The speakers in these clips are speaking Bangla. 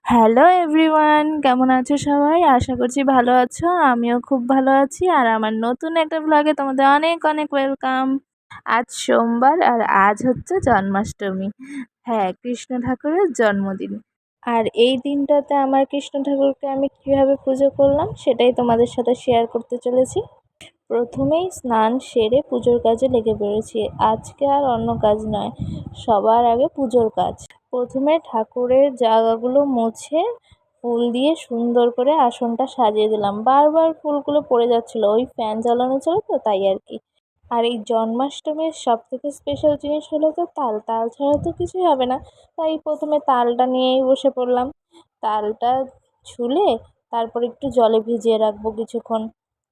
হ্যালো এভরিওয়ান কেমন আছো সবাই? আশা করছি ভালো আছো। আমিও খুব ভালো আছি। আর আমার নতুন একটা ব্লগে তোমাদের অনেক অনেক ওয়েলকাম আজ সোমবার আর আজ হচ্ছে জন্মাষ্টমী। হ্যাঁ কৃষ্ণ ঠাকুরের জন্মদিন। আর এই দিনটাতে আমার কৃষ্ণ ঠাকুরকে আমি কীভাবে পুজো করলাম সেটাই তোমাদের সাথে শেয়ার করতে চলেছি। প্রথমেই স্নান সেরে পুজোর কাজে লেগে পড়েছি। আজকে আর অন্য কাজ নয়, সবার আগে পুজোর কাজ। প্রথমে ঠাকুরের জায়গাগুলো মুছে ফুল দিয়ে সুন্দর করে আসনটা সাজিয়ে দিলাম। বারবার ফুলগুলো পড়ে যাচ্ছিল, ওই ফ্যান চালানো ছিল তো, তাই আর কি। আর এই জন্মাষ্টমীর সব থেকে স্পেশাল জিনিস হলো তো, তাল। তাল ছাড়া তো কিছুই হবে না। তাই প্রথমে তালটা নিয়েই বসে পড়লাম। তালটা ছুলে তারপর একটু জলে ভিজিয়ে রাখব কিছুক্ষণ।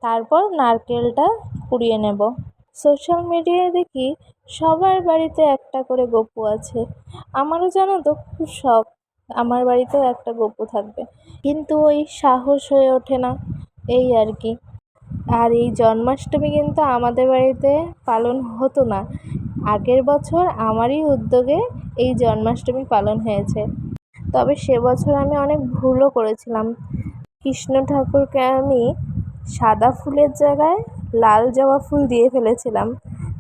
তারপর নারকেলটা কুড়িয়ে নেব। সোশ্যাল মিডিয়ায় দেখি সবার বাড়িতে একটা করে গপু আছে। আমারও জানো তো, খুব শখ। আমার বাড়িতেও একটা গপু থাকবে। কিন্তু ওই সাহস হয়ে ওঠে না, এই আর কি। আর এই জন্মাষ্টমী কিন্তু আমাদের বাড়িতে পালন হতো না। আগের বছর আমারই উদ্যোগে এই জন্মাষ্টমী পালন হয়েছে। তবে সে বছর আমি অনেক ভুলও করেছিলাম। কৃষ্ণ ঠাকুরকে আমি সাদা ফুলের জায়গায় লাল জবা ফুল দিয়ে ফেলেছিলাম।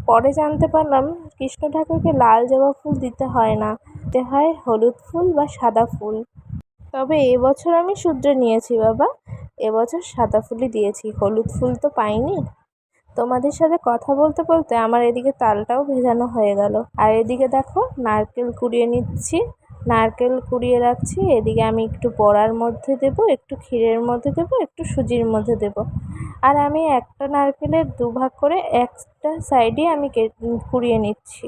পরে জানতে পারলাম কৃষ্ণ ঠাকুরকে লাল জবা ফুল দিতে হয় না। দিতে হয় হলুদ ফুল বা সাদা ফুল। তবে এবছর আমি শুধরে নিয়েছি বাবা। এবছর সাদা ফুলই দিয়েছি। হলুদ ফুল তো পাইনি। তোমাদের সাথে কথা বলতে বলতে আমার এদিকে তালটাও ভেজানো হয়ে গেল। আর এদিকে দেখো নারকেল কুড়িয়ে নিচ্ছি। নারকেল কুড়িয়ে রাখছি। এদিকে আমি একটু বড়ার মধ্যে দেব, একটু ক্ষীরের মধ্যে দেব, একটু সুজির মধ্যে দেব। আর আমি একটা নারকেলের দুভাগ করে একটা সাইডে আমি কুড়িয়ে নিচ্ছি।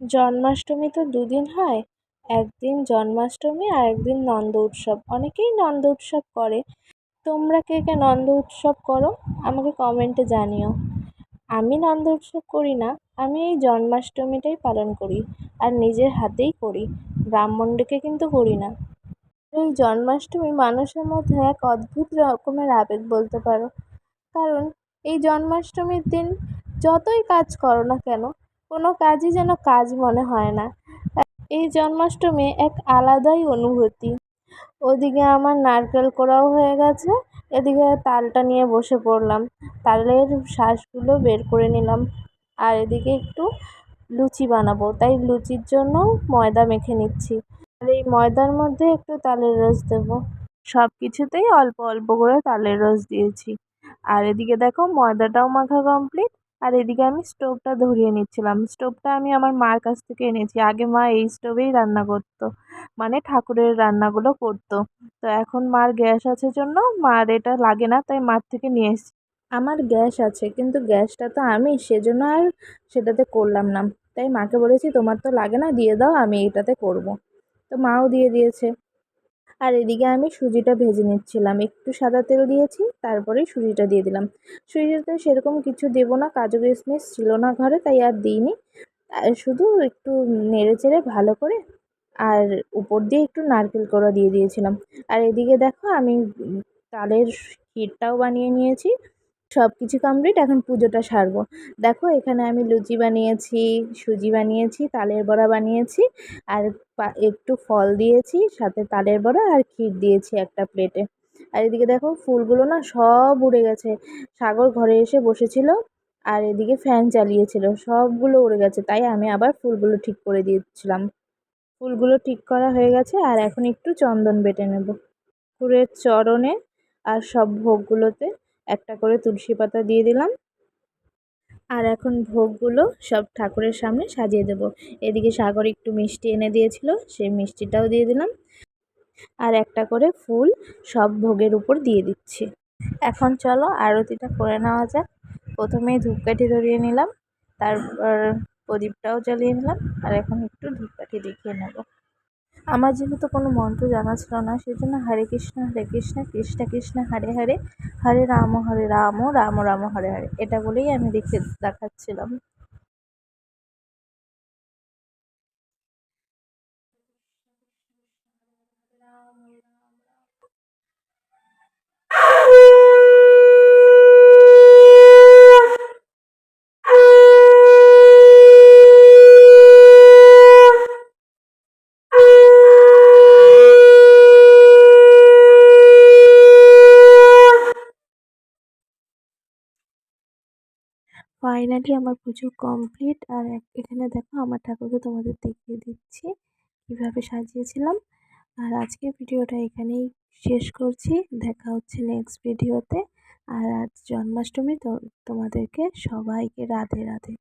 জন্মাষ্টমী তো দুদিন হয়। একদিন জন্মাষ্টমী আর একদিন নন্দ উৎসব। অনেকেই নন্দ উৎসব করে। তোমরা কে কে নন্দ উৎসব করো আমাকে কমেন্টে জানিও। আমি নন্দ উৎসব করি না, আমি এই জন্মাষ্টমীটাই পালন করি আর নিজের হাতেই করি। ব্রাহ্মণ ডেকে কিন্তু করি না। এই জন্মাষ্টমী মানুষের মধ্যে এক অদ্ভুত রকমের আবেগ বলতে পারো। কারণ এই জন্মাষ্টমীর দিন যতই কাজ করো না কেন, কোনো কাজই যেন কাজ মনে হয় না। এই জন্মাষ্টমী এক আলাদাই অনুভূতি। ওদিকে আমার নারকেল কোড়াও হয়ে গেছে, এদিকে তালটা নিয়ে বসে পড়লাম। তালের শ্বাসগুলো বের করে নিলাম। আর এদিকে একটু লুচি বানাবো, তাই লুচির জন্য ময়দা মেখে নিচ্ছি। আর এই ময়দার মধ্যে একটু তালের রস দেবো। সব কিছুতেই অল্প অল্প করে তালের রস দিয়েছি। আর এদিকে দেখো ময়দাটাও মাখা কমপ্লিট আর এদিকে আমি স্টোভটা ধরিয়ে নিচ্ছিলাম। স্টোভটা আমি আমার মার কাছ থেকে এনেছি। আগে মা এই স্টোভেই রান্না করতো মানে ঠাকুরের রান্নাগুলো করতো। তো এখন মার গ্যাস আছে জন্য মার এটা লাগে না, তাই মার থেকে নিয়ে এসেছি। আমার গ্যাস আছে, কিন্তু গ্যাসটা তো আমি, সেজন্য আর সেটাতে করলাম না। তাই মাকে বলেছি, তোমার তো লাগে না, দিয়ে দাও, আমি এটাতে করব। তো মাও দিয়ে দিয়েছে। আর এদিকে আমি সুজিটা ভেজে নিচ্ছিলাম। একটু সাদা তেল দিয়েছি তারপরে সুজিটা দিয়ে দিলাম। সুজিতে সেরকম কিছু দেবো না, কাজু কিশমিশ ছিল না ঘরে, তাই আর দিইনি। শুধু একটু নেড়ে চেড়ে ভালো করে আর উপর দিয়ে একটু নারকেল কোড়া দিয়ে দিয়েছিলাম। আর এদিকে দেখো, আমি তালের ক্ষীরটাও বানিয়ে নিয়েছি। সব কিছু কমপ্লিট এখন পুজোটা সারবো। দেখো, এখানে আমি লুচি বানিয়েছি, সুজি বানিয়েছি, তালের বড়া বানিয়েছি, আর একটু ফল দিয়েছি, সাথে তালের বড়া আর ক্ষীর দিয়েছি একটা প্লেটে আর এদিকে দেখো, ফুলগুলো না সব উড়ে গেছে। সাগর ঘরে এসে বসেছিল, আর এদিকে ফ্যান চালিয়েছিল, সবগুলো উড়ে গেছে। তাই আমি আবার ফুলগুলো ঠিক করে দিয়েছিলাম। ফুলগুলো ঠিক করা হয়ে গেছে, আর এখন একটু চন্দন বেটে নেব। ঠাকুরের চরণে আর সব ভোগগুলোতে। একটা করে তুলসী পাতা দিয়ে দিলাম। আর এখন ভোগগুলো সব ঠাকুরের সামনে সাজিয়ে দেব। এদিকে সাগর একটু মিষ্টি এনে দিয়েছিল, সেই মিষ্টিটাও দিয়ে দিলাম। আর একটা করে ফুল সব ভোগের উপর দিয়ে দিচ্ছি। এখন চলো আরতিটা করে নেওয়া যাক। প্রথমে ধূপকাঠি ধরিয়ে নিলাম, তারপর প্রদীপটাও জ্বালিয়ে নিলাম, আর এখন একটু ধূপকাঠি দেখিয়ে নেব। আমার যেহেতু কোনো মন্ত্র জানা ছিল না, সেজন্য হরে কৃষ্ণ হরে কৃষ্ণ কৃষ্ণ কৃষ্ণ, হরে হরে হরে রাম হরে রাম রাম রাম, হরে হরে, এটা বলেই আমি দেখে দেখাচ্ছিলাম। ফাইনালি আমার পুজো কমপ্লিট। আর এখানে দেখো আমার ঠাকুরকে তোমাদের দেখিয়ে দিচ্ছি কীভাবে সাজিয়েছিলাম। আর আজকে ভিডিওটা এখানেই শেষ করছি। দেখা হচ্ছে নেক্সট ভিডিওতে আর আজ জন্মাষ্টমী তো তোমাদেরকে সবাইকে রাধে রাধে।